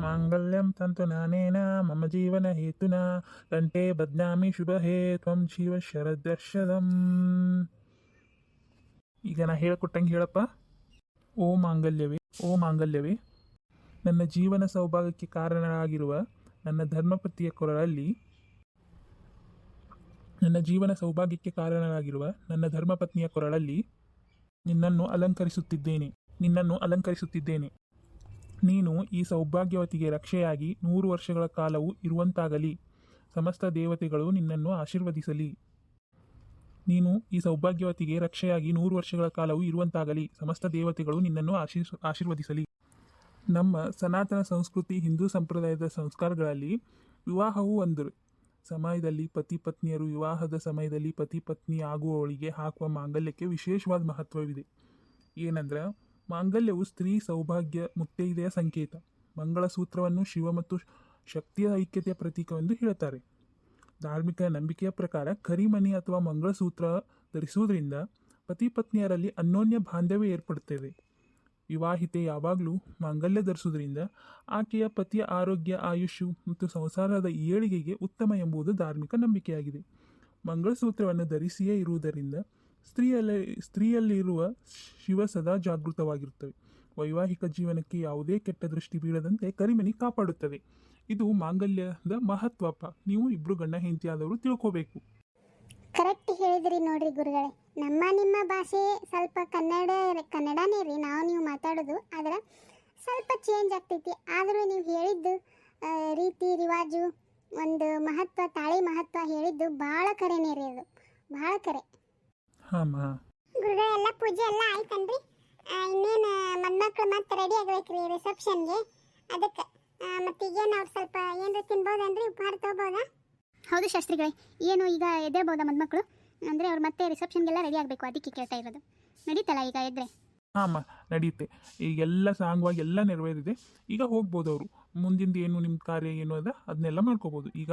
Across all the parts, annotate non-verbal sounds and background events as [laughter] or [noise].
ಮಾಂಗಲ್ಯಂ ತಂತು ನಾನೇನ? ಮಮ ಜೀವನ ಹೇತುನ? ಕಂಠೆ ಬದ್ನಾಮಿ ಶುಭಹೇ ತ್ವಂ ಶಿವ ಶರದರ್ಶದಂ ಈಗ ನಾ ಹೇಳ್ಕೊಟ್ಟಂಗೆ ಹೇಳಪ್ಪ. ಓ ಮಾಂಗಲ್ಯವೇ ಓ ಮಾಂಗಲ್ಯವೇ. ನನ್ನ ಜೀವನ ಸೌಭಾಗ್ಯಕ್ಕೆ ಕಾರಣರಾಗಿರುವ ನನ್ನ ಧರ್ಮಪತಿಯ ಕೊರಳಲ್ಲಿ ನನ್ನ ಜೀವನ ಸೌಭಾಗ್ಯಕ್ಕೆ ಕಾರಣರಾಗಿರುವ ನನ್ನ ಧರ್ಮಪತ್ನಿಯ ಕೊರಳಲ್ಲಿ ನಿನ್ನನ್ನು ಅಲಂಕರಿಸುತ್ತಿದ್ದೇನೆ. ನಿನ್ನನ್ನು ಅಲಂಕರಿಸುತ್ತಿದ್ದೇನೆ. ನೀನು ಈ ಸೌಭಾಗ್ಯವತಿಗೆ ರಕ್ಷೆಯಾಗಿ ನೂರು ವರ್ಷಗಳ ಕಾಲವು ಇರುವಂತಾಗಲಿ. ಸಮಸ್ತ ದೇವತೆಗಳು ನಿನ್ನನ್ನು ಆಶೀರ್ವದಿಸಲಿ. ನೀನು ಈ ಸೌಭಾಗ್ಯವತಿಗೆ ರಕ್ಷೆಯಾಗಿ ನೂರು ವರ್ಷಗಳ ಕಾಲವು ಇರುವಂತಾಗಲಿ. ಸಮಸ್ತ ದೇವತೆಗಳು ನಿನ್ನನ್ನು ಆಶೀರ್ ಆಶೀರ್ವದಿಸಲಿ. ನಮ್ಮ ಸನಾತನ ಸಂಸ್ಕೃತಿ ಹಿಂದೂ ಸಂಪ್ರದಾಯದ ಸಂಸ್ಕಾರಗಳಲ್ಲಿ ವಿವಾಹವು ಒಂದರು ಸಮಯದಲ್ಲಿ ಪತಿ ಪತ್ನಿಯರು ವಿವಾಹದ ಸಮಯದಲ್ಲಿ ಪತಿ ಪತ್ನಿ ಆಗುವವಳಿಗೆ ಹಾಕುವ ಮಾಂಗಲ್ಯಕ್ಕೆ ವಿಶೇಷವಾದ ಮಹತ್ವವಿದೆ. ಏನಂದ್ರೆ ಮಾಂಗಲ್ಯವು ಸ್ತ್ರೀ ಸೌಭಾಗ್ಯ ಮುತ್ತೈದೆಯ ಸಂಕೇತ. ಮಂಗಳಸೂತ್ರವನ್ನು ಶಿವ ಮತ್ತು ಶಕ್ತಿಯ ಐಕ್ಯತೆಯ ಪ್ರತೀಕವೆಂದು ಹೇಳುತ್ತಾರೆ. ಧಾರ್ಮಿಕ ನಂಬಿಕೆಯ ಪ್ರಕಾರ ಕರಿಮಣಿ ಅಥವಾ ಮಂಗಳಸೂತ್ರ ಧರಿಸುವುದರಿಂದ ಪತಿ ಪತ್ನಿಯರಲ್ಲಿ ಅನ್ಯೋನ್ಯ ಬಾಂಧವ್ಯ ಏರ್ಪಡುತ್ತದೆ. ವಿವಾಹಿತೆ ಯಾವಾಗಲೂ ಮಾಂಗಲ್ಯ ಧರಿಸುವುದರಿಂದ ಆಕೆಯ ಪತಿಯ ಆರೋಗ್ಯ, ಆಯುಷ್ಯು ಮತ್ತು ಸಂಸಾರದ ಏಳಿಗೆಗೆ ಉತ್ತಮ ಎಂಬುದು ಧಾರ್ಮಿಕ ನಂಬಿಕೆಯಾಗಿದೆ. ಮಂಗಳಸೂತ್ರವನ್ನು ಧರಿಸಿಯೇ ಇರುವುದರಿಂದ ಸ್ತ್ರೀಯಲ್ಲಿ, ಸ್ತ್ರೀಯಲ್ಲಿರುವ ಶಿವ ಸದಾ ಜಾಗೃತವಾಗಿರುತ್ತವೆ. ವೈವಾಹಿಕ ಜೀವನಕ್ಕೆ ಯಾವುದೇ ಕೆಟ್ಟ ದೃಷ್ಟಿ ಬೀಳದಂತೆ ಕರಿಮಣಿ ಕಾಪಾಡುತ್ತದೆ. ಇದು ಮಾಂಗಲ್ಯದ ಮಹತ್ವಪ್ಪ ನೀವು ಇಬ್ರು ಗಂಡ ಹೆಂಡತಿಯಾದವರು ತಿಳ್ಕೋಬೇಕು. ಕರೆಕ್ಟ್ ಹೇಳಿದ್ರಿ ನೋಡ್ರಿ ಗುರುಗಳೇ. ನಮ್ಮ ನಿಮ್ಮ ಭಾಷೆ ಸ್ವಲ್ಪ ಕನ್ನಡ, ಕನ್ನಡನೇ ರೀ. ನಾವು ನೀವು ಮಾತಾಡೋದು, ಆದ್ರೆ ಸ್ವಲ್ಪ ಚೇಂಜ್ ಆಗ್ತೈತಿ. ಆದರೂ ನೀವು ಹೇಳಿದ್ದು ರೀತಿ, ರಿವಾಜು, ಒಂದು ಮಹತ್ವ, ತಾಳಿ ಮಹತ್ವ ಹೇಳಿದ್ದು ಭಾಳ ಕರೆನೇ ರೀ ಅದು. ಭಾಳ ಕರೆ. ಹಾಂ ಗುರುಗಳೆಲ್ಲ ಪೂಜೆ ಎಲ್ಲ ಆಯ್ತನ್ರಿ. ಇನ್ನೇನು ಮನ್ಮಕ್ಳು ಮತ್ತೆ ರೆಡಿ ಆಗ್ಬೇಕ್ರಿ ರಿಸೆಪ್ಷನ್ಗೆ ಅದಕ್ಕೆ ಮತ್ತೆ ಈಗೇನು ಅವ್ರು ಸ್ವಲ್ಪ ಏನಾರ ತಿನ್ಬೋದನ್ರಿ? ಉಪಹಾರ ತೊಗೋಬೋದಾ? ಹೌದು ಶಾಸ್ತ್ರಿಗಳೇ ಏನು ಈಗ ಎದ್ದೇಳ್ಬೋದಾ ಮದ್ಮಕ್ಳು ಅಂದರೆ ಅವ್ರು ಮತ್ತೆ ರಿಸೆಪ್ಷನ್ಗೆಲ್ಲ ರೆಡಿ ಆಗಬೇಕು ಅದಕ್ಕೆ ಕೇಳ್ತಾ ಇರೋದು. ನಡೀತಲ್ಲ ಈಗ ಎದ್ರೆ? ಹಾಂ ನಡೆಯುತ್ತೆ ಈಗೆಲ್ಲ ಸಾಂಗವಾಗಿ ಎಲ್ಲ ನೆರವೇರಿದೆ. ಈಗ ಹೋಗ್ಬೋದು ಅವರು ಮುಂದಿಂದ ಏನು ನಿಮ್ಮ ಕಾರ್ಯ ಏನು ಅದ ಅದನ್ನೆಲ್ಲ ಮಾಡ್ಕೋಬೋದು. ಈಗ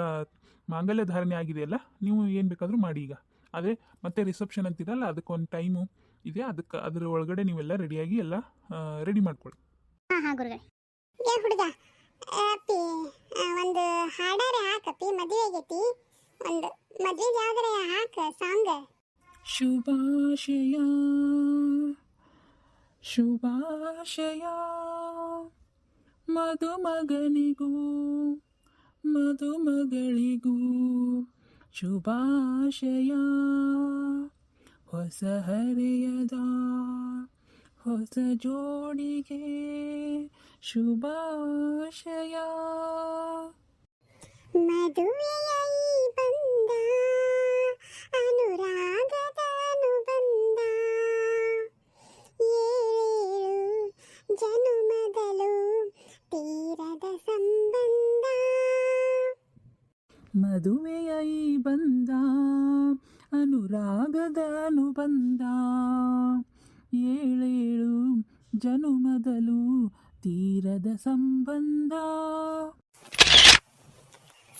ಮಾಂಗಲ್ಯ ಧಾರಣೆ ಆಗಿದೆಯಲ್ಲ ನೀವು ಏನು ಬೇಕಾದರೂ ಮಾಡಿ ಈಗ. ಅದೇ ಮತ್ತೆ ರಿಸೆಪ್ಷನ್ ಅಂತಿರಲ್ಲ ಅದಕ್ಕೊಂದು ಟೈಮು ಇದೆ. ಅದಕ್ಕೆ ಅದರ ಒಳಗಡೆ ನೀವೆಲ್ಲ ರೆಡಿಯಾಗಿ ಎಲ್ಲ ರೆಡಿ ಮಾಡ್ಕೊಳ್ಳಿ. ಹಾಂ ಹಾಂ ಗುರುಗಳೇ. ಏ ಹುಡುಗ ಅಪ್ಪಿ ಒಂದು ಹಾಡಾರೆ ಹಾಕಪ್ಪಿ ಒಂದು ಮದುವೆಗೆ ಯಾವ್ದಾರ ಹಾಕ ಸಾಂಗ್ ಶುಭಾಶಯ ಶುಭಾಶಯ. ಮಧುಮಗನಿಗೂ ಮಧುಮಗಳಿಗೂ ಶುಭಾಶಯ. ಹೊಸ ಹರೆಯದ ಹೊಸ ಜೋಡಿಗೆ ಶುಭಾಶಯ. ಮದುವೆಯ ಈ ಬಂದ ಅನುರಾಗದ ಅನುಬಂಧ. ಏಳೇಳು ಜನುಮದಲು ತೀರದ ಸಂಬಂಧ. ಮದುವೆಯ ಈ ಬಂದ ಅನುರಾಗದ ಅನುಬಂಧ. ಏಳೇಳು ಜನುಮದಲು ತೀರದ ಸಂಬಂಧ.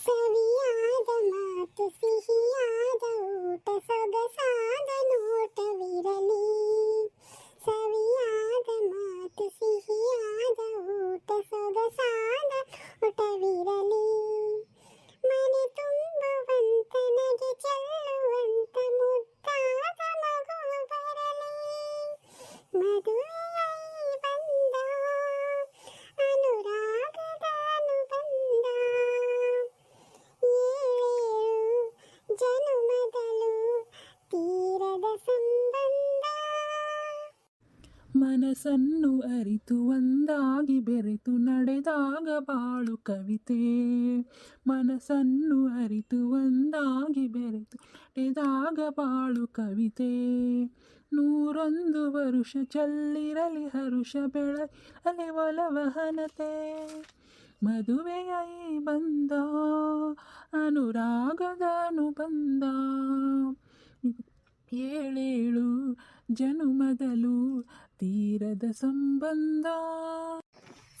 ಸವಿಯಾದ ಮಾತು ಸಿಹಿಯಾದ ಊಟ ಸೊಗಸಾದ ನೋಟವಿರಲಿ. ಮನಸ್ಸನ್ನು ಅರಿತು ಒಂದಾಗಿ ಬೆರೆತು ನಡೆದಾಗ ಬಾಳು ಕವಿತೆ. ಮನಸ್ಸನ್ನು ಅರಿತು ಒಂದಾಗಿ ಬೆರೆತು ನಡೆದಾಗ ಬಾಳು ಕವಿತೆ. ನೂರೊಂದು ವರುಷ ಚಲ್ಲಿರಲಿ ಹರುಷ ಬೆಳಲಿ ಒಲವಹನತೆ. ಮದುವೆಯ ಬಂದ ಅನುರಾಗದ ಬಂದ ಏಳೇಳು ಜನುಮದಲು ತೀರದ ಸಂಬಂಧ.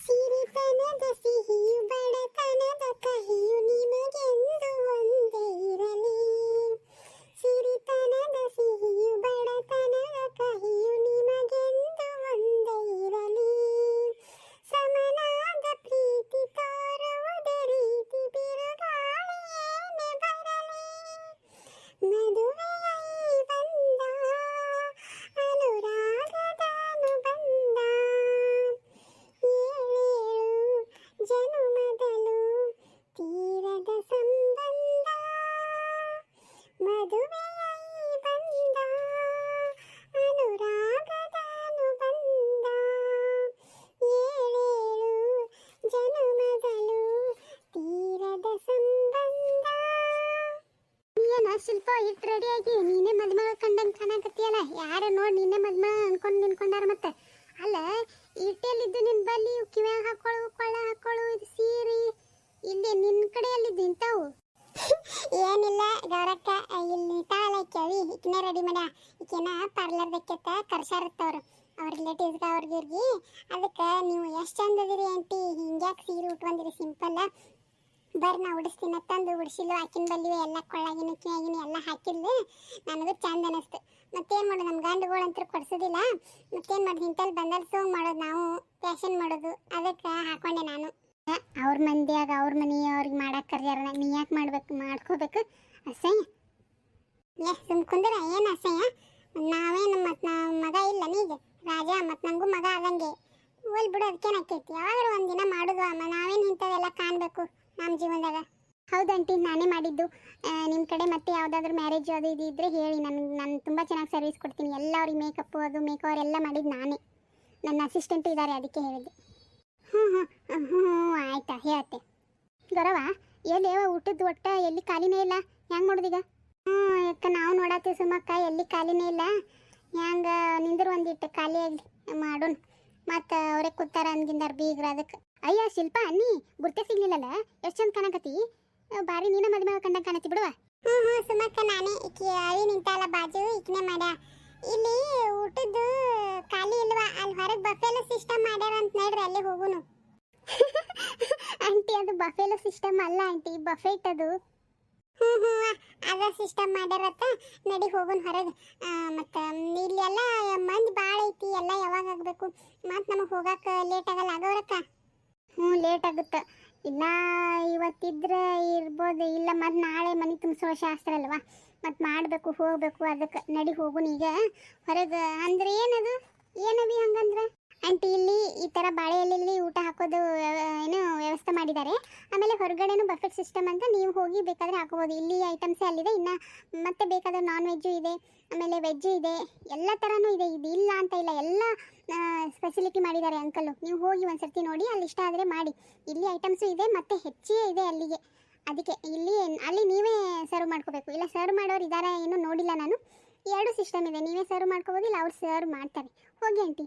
ಸಿರಿತನದ ಸಿಹಿಯು ಬಡತನದ ಕಹಿಯು ನಿಮಗೆಂದು ಒಂದೇ ಇರಲಿ. ಸಿರಿತನದ ಸಿಹಿಯು ಬಡತನದ ಕಹಿಯು ಶಿಲ್ಪ ಇಟ್ ರೆಡಿ ಆಗಿ ನೀನೇ ಮದ್ಮಗ ಕಂಡಂಗೆ ಕಾಣಕತ್ತೀಯಲ್ಲ? ಯಾರು ನೋಡಿ ನಿನ್ನೆ ಮದ್ಮಗ ಅನ್ಕೊಂಡು ನಿನ್ಕೊಂಡಾರ ಮತ್ತೆ? ಅಲ್ಲ ಇಟ್ಟೆಲ್ಲಿದ್ದು ನಿನ್ ಬಲ್ಲಿ ಕಿವ್ಯಾಗ ಹಾಕೊಳ್ಳು ಕೊಳ್ಳ ಹಾಕೊಳ್ಳು ಇದು ಸೀರೆ, ಇಲ್ಲಿ ನಿನ್ನ ಕಡೆಯಲ್ಲಿದ್ದು ಇಂಥವು? ಏನಿಲ್ಲ, ಗೌರಕ್ಕ, ಇಲ್ಲಿ ತಾಳ ಕೇಳಿ ಈಕಿನ ರೆಡಿ ಮಾಡ ಪಾರ್ಲರ್ ಪಾರ್ಲರ್ದಕ್ಕೆತ್ತ ಕರ್ಸಾರತ್ತವ್ರು. ಅವ್ರ ರಿಲೇಟಿವ್ಸ್ಗೆ ಅವ್ರಿಗೆ ಇವ್ರಿಗೆ ಅದಕ್ಕೆ ನೀವು ಎಷ್ಟು ಚಂದ ಅದೀರಿ ಆಂಟಿ? ಹಿಂಗ್ಯಾಕೆ ಸೀರೆ ಉಟ್ಕೊಂಡಿರಿ ಸಿಂಪಲ್ ಬರ್ರಿ ನಾ ಉಡಿಸ್ತೀನಿ, ತಂದು ಉಡಿಸಿಲು ಆಕಿನ ಬಲ್ಲಿವೆ ಎಲ್ಲ ಕೊಳ್ಳಾಗಿನ ಕಿಯಾಗಿನ ಎಲ್ಲ ಹಾಕಿದ್ಲು ನನಗೆ ಚಂದ ಅನಿಸ್ತು. ಮತ್ತೇನು ಮಾಡೋದು? ನಮ್ಮ ಗಂಡುಗಳಂತೂ ಕೊಡ್ಸೋದಿಲ್ಲ. ಮತ್ತೇನು ಮಾಡೋದು? ಇಂಥಲ್ಲಿ ಬಂದಲ್ಲಿ ಸೋಂಗ್ ಮಾಡೋದು ನಾವು, ಫ್ಯಾಷನ್ ಮಾಡೋದು. ಅದಕ್ಕೆ ಹಾಕೊಂಡೆ ನಾನು. ಅವ್ರ ಮಂದಿಯಾಗ, ಅವ್ರ ಮನೆಯವ್ರಿಗೆ ಮಾಡಕ್ಕೆ ಕರ್ಯಾರ. ನೀ ಯಾಕೆ ಮಾಡ್ಬೇಕು, ಮಾಡ್ಕೋಬೇಕು? ಅಸಹ್ಯ. ಏ, ಸುಮ್ ಕುಂದ್ರ? ಏನು ಅಸಹ್ಯ? ಅದಕ್ಕೇನು ಆಕೈತಿ ಯಾವಾಗಾರ ಒಂದಿನ ಮಾಡೋದು ಅಮ್ಮ. ನಾವೇನು ಇಂಥವೆಲ್ಲ ಕಾಣಬೇಕು ನಮ್ಮ ಜೀವನದಾಗ. ಹೌದಂಟಿ ನಾನೇ ಮಾಡಿದ್ದು. ನಿಮ್ಮ ಕಡೆ ಮತ್ತೆ ಯಾವುದಾದ್ರೂ ಮ್ಯಾರೇಜ್ ಅದು ಇದು ಇದ್ದರೆ ಹೇಳಿ. ನನಗೆ ನಾನು ತುಂಬ ಚೆನ್ನಾಗಿ ಸರ್ವಿಸ್ ಕೊಡ್ತೀನಿ. ಎಲ್ಲ ಅವ್ರಿಗೆ ಮೇಕಪ್ಪು ಅದು ಮೇಕವರ್ ಎಲ್ಲ ಮಾಡಿದ್ದು ನಾನೇ. ನನ್ನ ಅಸಿಸ್ಟೆಂಟು ಇದ್ದಾರೆ ಅದಕ್ಕೆ ಹೇಳಿದ್ದೆ. ಹ್ಞೂ ಹ್ಞೂ ಹ್ಞೂ ಆಯ್ತಾ, ಹೇಳ್ತೆ. ಗೌರವ, ಎಲ್ಲಿ ಊಟದ ಒಟ್ಟ ಎಲ್ಲಿ ಖಾಲಿನೇ ಇಲ್ಲ? ಹೆಂಗೆ ಮಾಡೋದೀಗ? ಹ್ಞೂ ಯಾಕ ನಾವು ನೋಡತ್ತೀವಿ ಸುಮ್ಮಕ್ಕ ಎಲ್ಲಿ ಖಾಲಿನೇ ಇಲ್ಲ. ಹೆಂಗೆ, ನಿಂದ್ರು ಒಂದಿಟ್ಟು ಖಾಲಿ ಆಗಲಿ ಮಾಡೋಣ. ಮತ್ತು ಅವರೇ ಕೂತಾರ ಅಂದಿಂದಾರ ಬೀಗ್ರ ಅದಕ್ಕೆ ಅಯ್ಯ ಶಿಲ್ಪ ನೀ ಗುರ್ತೆ ಸಿಗ್ಲಿಲ್ಲಲ್ಲ ಎಷ್ಟು ಚಂದ ಕಾಣಕತ್ತಿ? ಬಾರಿ ನೀನ ಮದುವೆ ಕಂಡಂಗೆ ಕಾಣತಿ ಬಿಡುವ. ಹ್ಞೂ ಹ್ಞೂ ಸುಮಕ್ಕ ನಾನೇ. ಈಕಿ ಅಳಿ ನಿಂತಲ್ಲ ಬಾಜು ಈಕಿನೇ ಮಾಡ್ಯ. ಇಲ್ಲಿ ಊಟದ್ದು ಖಾಲಿ ಇಲ್ವಾ? ಅಲ್ಲಿ ಹೊರಗೆ ಬಫೆಲ ಸಿಸ್ಟಮ್ ಮಾಡ್ಯಾರ ಅಂತ ನೋಡ್ರಿ ಅಲ್ಲಿ ಹೋಗುನು. [laughs] ಆಂಟಿ ಅದು ಬಫೆಲ ಸಿಸ್ಟಮ್ ಅಲ್ಲ ಆಂಟಿ. ಬಫೆಟ್ ಅದು. ಹ್ಞೂ ಹ್ಞೂ ಅದ ಸಿಸ್ಟಮ್ ಮಾಡ್ಯಾರತ್ತ. ನಡಿ ಹೋಗೋಣ ಹೊರಗೆ. ಮತ್ತು ಇಲ್ಲೆಲ್ಲ ಮಂದಿ ಭಾಳ ಐತಿ, ಎಲ್ಲ ಯಾವಾಗ ಆಗಬೇಕು? ಮತ್ತು ನಮಗೆ ಹೋಗಕ್ಕೆ ಲೇಟ್ ಆಗಲ್ಲ ಆಗೋರಕ್ಕ ಹ್ಞೂ ಲೇಟ್ ಆಗುತ್ತೆ. ಇಲ್ಲ ಇವತ್ತಿದ್ರೆ ಇರ್ಬೋದು ಇಲ್ಲ, ಮತ್ತು ನಾಳೆ ಮನೆ ತುಂಬಿಸೋ ಶಾಸ್ತ್ರ ಅಲ್ವಾ? ಮತ್ತು ಮಾಡಬೇಕು, ಹೋಗಬೇಕು, ಅದಕ್ಕೆ. ನಡಿ ಹೋಗೋನು ಈಗ. ಹೊರಗೆ ಅಂದ್ರೆ ಏನದು? ಏನವಿ ಹಂಗಂದ್ರೆ? ಆಂಟಿ ಇಲ್ಲಿ ಈ ಥರ ಬಾಳೆ ಎಲೆಯಲ್ಲಿ ಊಟ ಹಾಕೋದು ಏನು ವ್ಯವಸ್ಥೆ ಮಾಡಿದ್ದಾರೆ. ಆಮೇಲೆ ಹೊರಗಡೆನೂ ಬಫೆಟ್ ಸಿಸ್ಟಮ್ ಅಂತ ನೀವು ಹೋಗಿ ಬೇಕಾದರೆ ಹಾಕೋಬೋದು. ಇಲ್ಲಿ ಐಟಮ್ಸೇ ಅಲ್ಲಿದೆ. ಇನ್ನು ಮತ್ತೆ ಬೇಕಾದ್ರೆ ನಾನ್ ವೆಜ್ಜು ಇದೆ. ಆಮೇಲೆ ವೆಜ್ಜು ಇದೆ. ಎಲ್ಲ ಥರನೂ ಇದೆ. ಇದು ಇಲ್ಲ ಅಂತ ಇಲ್ಲ. ಎಲ್ಲ ಫೆಸಿಲಿಟಿ ಮಾಡಿದ್ದಾರೆ ಅಂಕಲು ನೀವು ಹೋಗಿ ಒಂದ್ಸರ್ತಿ ನೋಡಿ. ಅಲ್ಲಿ ಇಷ್ಟ ಆದರೆ ಮಾಡಿ. ಇಲ್ಲಿ ಐಟಮ್ಸು ಇದೆ ಮತ್ತು ಹೆಚ್ಚೇ ಇದೆ ಅಲ್ಲಿಗೆ. ಅದಕ್ಕೆ ಇಲ್ಲಿ, ಅಲ್ಲಿ ನೀವೇ ಸರ್ವ್ ಮಾಡ್ಕೋಬೇಕು. ಇಲ್ಲ ಸರ್ವ್ ಮಾಡೋರು ಇದ್ದಾರೆ ಏನೂ ನೋಡಿಲ್ಲ ನಾನು. ಎರಡು ಸಿಸ್ಟಮ್ ಇದೆ. ನೀವೇ ಸರ್ವ್ ಮಾಡ್ಕೋಬೋದು. ಇಲ್ಲ, ಅವ್ರು ಸರ್ವ್ ಮಾಡ್ತಾರೆ. ಹೋಗಿ ಆಂಟಿ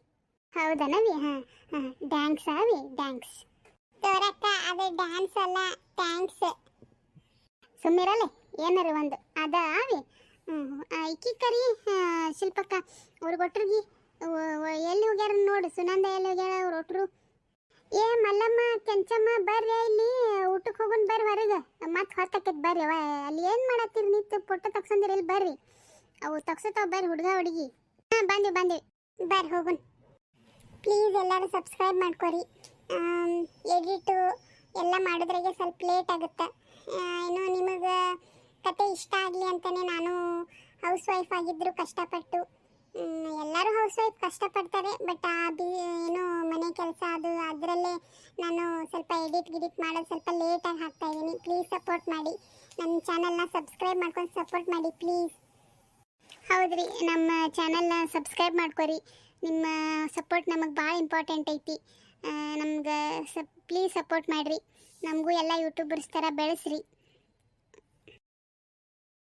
ಹೌದಾ ನವಿ ಹಾ ಹಾ ಡ್ಯಾನ್ಸ್ ಅವಿ? ಡ್ಯಾನ್ಸ್ ತೋರಕ್ಕ, ಅದು ಡ್ಯಾನ್ಸ್ ಅಲ್ಲ. ಥ್ಯಾಂಕ್ಸ್ ಸುಮ್ಮಿರಲ್ಲ ಏನಾರು ಒಂದು. ಅದ ಅವಿ? ಇಕ್ಕಿ ಕರಿ ಶಿಲ್ಪಕ್ಕ, ಅವ್ರು ಒಟ್ರಿಗೆ ಎಲ್ಲಿ ಹೋಗ್ಯಾರ ನೋಡು, ಸುನಂದ ಎಲ್ಲಿ ಹೋಗ್ಯಾರ ಅವ್ರು ಒಟ್ರು. ಏ, ಮಲ್ಲಮ್ಮ, ಕೆಂಚಮ್ಮ, ಬರ್ರಿ ಇಲ್ಲಿ ಊಟಕ್ಕೆ ಹೋಗೋಣ ಬರ್ರಿ ಹೊರಗೆ. ಮತ್ತೆ ಹೊತ್ತಕ್ಕೆ ಬರ್ರಿ ಅಲ್ಲಿ ಏನು ಮಾಡತ್ತೀರಿ ನಿಂತು ಪೊಟ್ಟ ತಗ್ಸಂದಿರಿ ಇಲ್ಲಿ ಬರ್ರಿ. ಅವು ತಗ್ಸತಾವ ಬರ್ರಿ ಹುಡುಗ, ಹುಡುಗಿ. ಹಾಂ, ಬಂದ್ವಿ ಬಂದ್ವಿ. ಬರ್ರಿ ಹೋಗೋಣ ಪ್ಲೀಸ್ ಎಲ್ಲರೂ ಸಬ್ಸ್ಕ್ರೈಬ್ ಮಾಡ್ಕೊರಿ. ಎಡಿಟು ಎಲ್ಲ ಮಾಡಿದ್ರಾಗೆ ಸ್ವಲ್ಪ ಲೇಟ್ ಆಗುತ್ತೆ. ಏನು ನಿಮಗೆ ಕತೆ ಇಷ್ಟ ಆಗಲಿ ಅಂತಲೇ ನಾನು ಹೌಸ್ ವೈಫ್ ಆಗಿದ್ದರು ಕಷ್ಟಪಟ್ಟು ಎಲ್ಲರೂ ಹೌಸ್ ವೈಫ್ ಕಷ್ಟಪಡ್ತಾರೆ ಬಟ್ ಆ ಏನು ಮನೆ ಕೆಲಸ ಅದು ಅದರಲ್ಲೇ ನಾನು ಸ್ವಲ್ಪ ಎಡಿಟ್ ಗಿಡಿಟ್ ಮಾಡೋದು ಸ್ವಲ್ಪ ಲೇಟಾಗಿ ಹಾಕ್ತಾ ಇದ್ದೀನಿ ಪ್ಲೀಸ್ ಸಪೋರ್ಟ್ ಮಾಡಿ. ನನ್ನ ಚಾನಲ್ನ ಸಬ್ಸ್ಕ್ರೈಬ್ ಮಾಡ್ಕೊಂಡು ಸಪೋರ್ಟ್ ಮಾಡಿ ಪ್ಲೀಸ್ ಹೌದ್ರಿ, ನಮ್ಮ ಚಾನಲ್ನ ಸಬ್ಸ್ಕ್ರೈಬ್ ಮಾಡ್ಕೊರಿ. ನಿಮ್ಮ ಸಪೋರ್ಟ್ ನಮಗೆ ಭಾಳ ಇಂಪಾರ್ಟೆಂಟ್ ಐತಿ. ನಮ್ಗೆ ಸಪ್ ಪ್ಲೀಸ್ ಸಪೋರ್ಟ್ ಮಾಡಿರಿ. ನಮಗೂ ಎಲ್ಲ ಯೂಟ್ಯೂಬರ್ಸ್ ಥರ ಬೆಳೆಸ್ರಿ.